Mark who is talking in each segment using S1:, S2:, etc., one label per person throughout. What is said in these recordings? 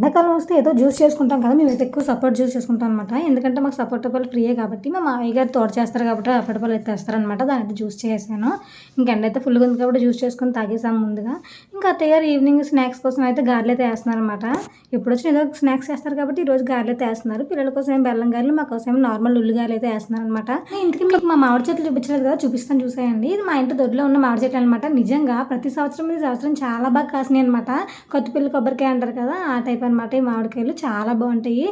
S1: ఎండాకాలం వస్తే ఏదో జ్యూస్ చేసుకుంటాం కదా మేము అయితే ఎక్కువ సపోర్ట్ జ్యూస్ చేసుకుంటాం అనమాట ఎందుకంటే మాకు సపోర్ట్ పళ్ళు ఫ్రీయే కాబట్టి మా మామయ్య గారు తోట చేస్తారు కాబట్టి అప్పటి పళ్ళు అయితే తెస్తారనమాట దాని అయితే జ్యూస్ చేసాను ఇంకా ఎండ అయితే ఫుల్గా ఉంది కాబట్టి జ్యూస్ చేసుకొని తాగేసాం ముందుగా. ఇంకా అత్తయ్య గారు ఈవినింగ్ స్నాక్స్ కోసం అయితే గారెలు అయితే వేస్తున్నారు అనమాట ఎప్పుడు వచ్చిన ఏదో స్నాక్స్ చేస్తారు కాబట్టి ఈ రోజు గారెలు అయితే వేస్తున్నారు. పిల్లల కోసం ఏం బెల్లం గారెలు మా కోసం నార్మల్ ఉల్లి గారెలు అయితే వేస్తున్నారు అనమాట ఇంటికి మీకు మా మామిడి చెట్లు చూపించలేదు కదా చూపిస్తాను చూసేయండి. ఇది మా ఇంటి దొడ్లో ఉన్న మామిడి చెట్లు అనమాట నిజంగా ప్రతి సంవత్సరం ఈ సంవత్సరం చాలా బాగా కాసినాయి అనమాట కొత్తపిల్లి కొబ్బరికాయ అంటారు కదా ఆ టైప్ అనమాట ఈ మామిడికాయలు చాలా బాగుంటాయి.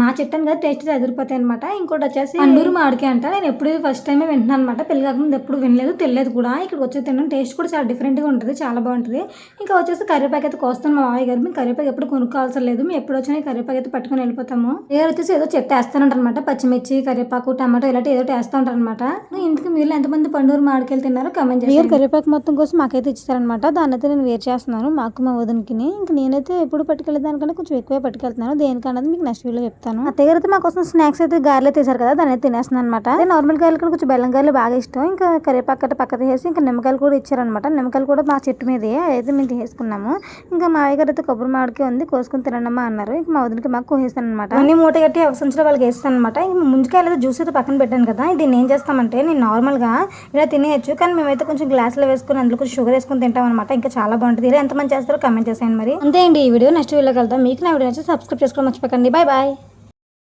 S1: మా చెట్టు కదా టేస్ట్ ఎదిరిపోతాయి అనమాట ఇంకోటి వచ్చేసి అందూరు మామిడికాయ అంట. నేను ఎప్పుడు ఫస్ట్ టైమే వింటున్నాను అనమాట పెళ్ళి కాకముందు ఎప్పుడు వినలేదు తెలియదు కూడా. ఇక్కడికి వచ్చి తినడం టేస్ట్ కూడా చాలా డిఫరెంట్గా ఉంటుంది చాలా బాగుంటుంది. ఇంకా వచ్చేసి కరివేపాకు అయితే కోస్తాను మా మామయ్య గారు. మేము కరివేపాకు ఎప్పుడు కొనుక్కోవాల్సిన లేదు. మేము ఎప్పుడు వచ్చినా కరివేపాకు అయితే పట్టుకొని వెళ్ళిపోతాము. ఏదో వచ్చేసి ఏదో చెట్టు వేస్తానంటారు అనమాట పచ్చిమిర్చి కరివేపాకు టమాటో ఇలాంటి ఏదో వేస్తూ ఉంటారు అనమాట ఇంతకు మీరు ఎంతమంది పండుగ మామిడికాయలు తిన్నారో కమెంట్ చేయండి. కరివేపాకు మొత్తం కోసం మాకైతే ఇచ్చారనమాట దాన్ని అయితే నేను వేరు చేస్తున్నాను. మాకు మా వదినకి ఇంకా నేనైతే ఎప్పుడు పట్టుకెళ్ళే దానికన్నా కొంచెం ఎక్కువే పట్టుకెళ్తున్నాను. దేనికన్నది మీకు నెక్స్ట్ వీడియో చెప్తాను. అత్తయ్య గారు అయితే మా కోసం స్నాక్స్ అయితే గారెలు తీసారు కదా దాన్ని అయితే తినేస్తున్నాను అనమాట నార్మల్ గారెలు కూడా కొంచెం బెల్లం గారెలు బాగా ఇష్టం. ఇంకా కరివేపాకు పక్క తీసేసి ఇంకా నిమ్మకాయలు కూడా ఇచ్చారనమాట నిమ్మకాయలు కూడా మా చెట్టు మీదే అయితే మేము తీసేసుకున్నాము. ఇంకా మా గారు అయితే కొబ్బరి మామిడికి ఉంది కోసుకొని తినమ్మా అన్నారు. ఇంకా మా వదినకి మాకు కోసేస్తాను అనమాట అన్ని మూట కట్టి అవసరం వాళ్ళకి వేస్తాను అనమాట ఇంకా ముంజకాయలు అయితే జ్యూస్ అయితే పక్కన పెట్టాను కదా దీన్ని ఏం చేస్తామంటే నేను నార్మల్గా ఇలా తినేయచ్చు. కానీ మేమైతే కొంచెం గ్లాసులో వేసుకొని అందులో కొంచెం షుగర్ వేసుకొని తింటాం అనమాట ఇంకా చాలా బాగుంటుంది. ఇలా ఎంతమంది చేస్తారో కమెంట్ చేసేయండి మరి. అంతే అండి ఈ వీడియో నెక్స్ట్ వీడియోకి వెళ్తాం. మీకు నా వీడియో నచ్చి సబ్స్క్రైబ్ చేసుకోవడం మర్చిపోకండి. Bye bye